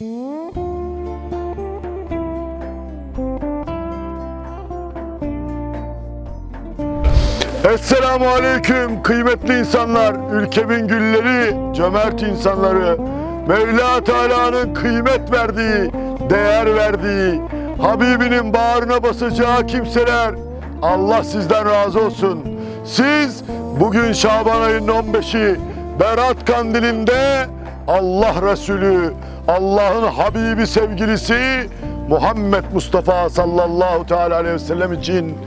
Esselamu Aleyküm kıymetli insanlar, ülkemin gülleri, cömert insanları, Mevla Teala'nın kıymet verdiği, değer verdiği, Habibinin bağrına basacağı kimseler, Allah sizden razı olsun. Siz bugün Şaban ayının 15'i Berat Kandili'nde Allah Resulü, Allah'ın Habibi sevgilisi Muhammed Mustafa sallallahu teala aleyhi ve sellem için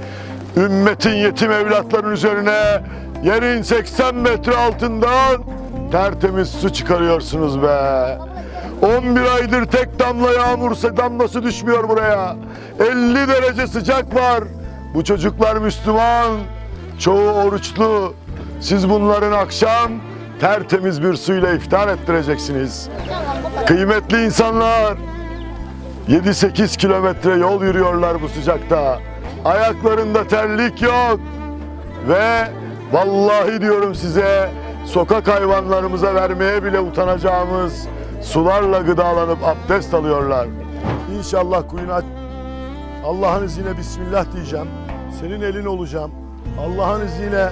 ümmetin yetim evlatların üzerine yerin 80 metre altından tertemiz su çıkarıyorsunuz be. 11 aydır tek damla yağmur damlası düşmüyor buraya. 50 derece sıcak var. Bu çocuklar Müslüman, çoğu oruçlu. Siz bunların akşam tertemiz bir suyla iftar ettireceksiniz. Kıymetli insanlar, 7-8 kilometre yol yürüyorlar bu sıcakta. Ayaklarında terlik yok. Ve vallahi diyorum size sokak hayvanlarımıza vermeye bile utanacağımız sularla gıdalanıp abdest alıyorlar. İnşallah kuyunu. Allah'ın izniyle Bismillah diyeceğim. Senin elin olacağım. Allah'ın izniyle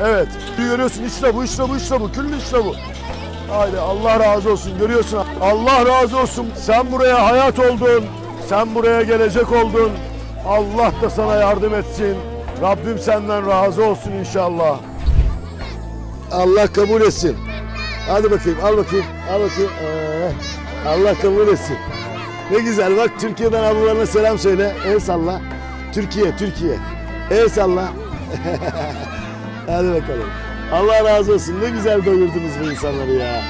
evet görüyorsun işte bu işte bu işte bu küllü işte bu. Haydi Allah razı olsun görüyorsun. Allah razı olsun. Sen buraya hayat oldun. Sen buraya gelecek oldun. Allah da sana yardım etsin. Rabbim senden razı olsun inşallah. Allah kabul etsin. Hadi bakayım al bakayım al bakayım. Ee, Allah kabul etsin. Ne güzel bak Türkiye'den ablalarına selam söyle. El salla. Türkiye Türkiye. El salla. Hadi bakalım. Allah razı olsun. Ne güzel doyurdunuz bu insanları ya.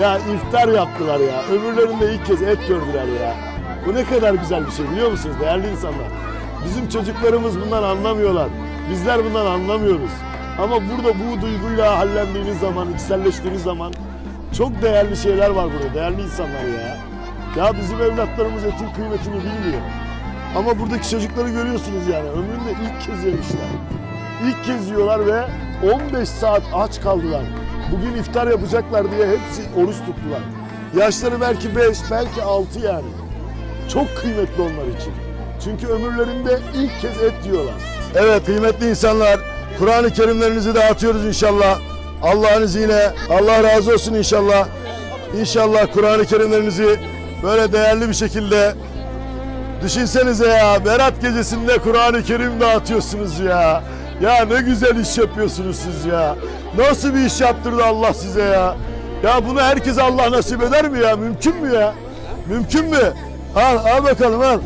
Ya iftar yaptılar ya. Ömürlerinde ilk kez et gördüler ya. Bu ne kadar güzel bir şey biliyor musunuz değerli insanlar? Bizim çocuklarımız bundan anlamıyorlar. Bizler bundan anlamıyoruz. Ama burada bu duyguyla hallendiğiniz zaman, içselleştiğiniz zaman çok değerli şeyler var burada. Değerli insanlar ya. Ya bizim evlatlarımız etin kıymetini bilmiyor. Ama buradaki çocukları görüyorsunuz yani. Ömründe ilk kez yemişler. İlk kez yiyorlar ve 15 saat aç kaldılar. Bugün iftar yapacaklar diye hepsi oruç tuttular. Yaşları belki 5, belki 6 yani. Çok kıymetli onlar için. Çünkü ömürlerinde ilk kez et yiyorlar. Evet kıymetli insanlar, Kur'an-ı Kerimlerinizi dağıtıyoruz inşallah. Allah'ın izniyle, Allah razı olsun inşallah. İnşallah Kur'an-ı Kerimlerinizi böyle değerli bir şekilde Düşünsenize ya Berat gecesinde Kur'an-ı Kerim dağıtıyorsunuz ya. Ya ne güzel iş yapıyorsunuz siz ya. Nasıl bir iş yaptırdı Allah size ya. Ya bunu herkese Allah nasip eder mi ya? Mümkün mü ya? Mümkün mü? Al, al bakalım al.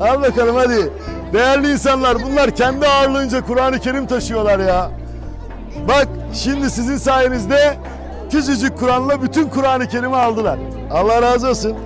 Al bakalım hadi. Değerli insanlar bunlar kendi ağırlığınca Kur'an-ı Kerim taşıyorlar ya. Bak şimdi sizin sayenizde küçücük Kur'an'la bütün Kur'an-ı Kerim'i aldılar. Allah razı olsun.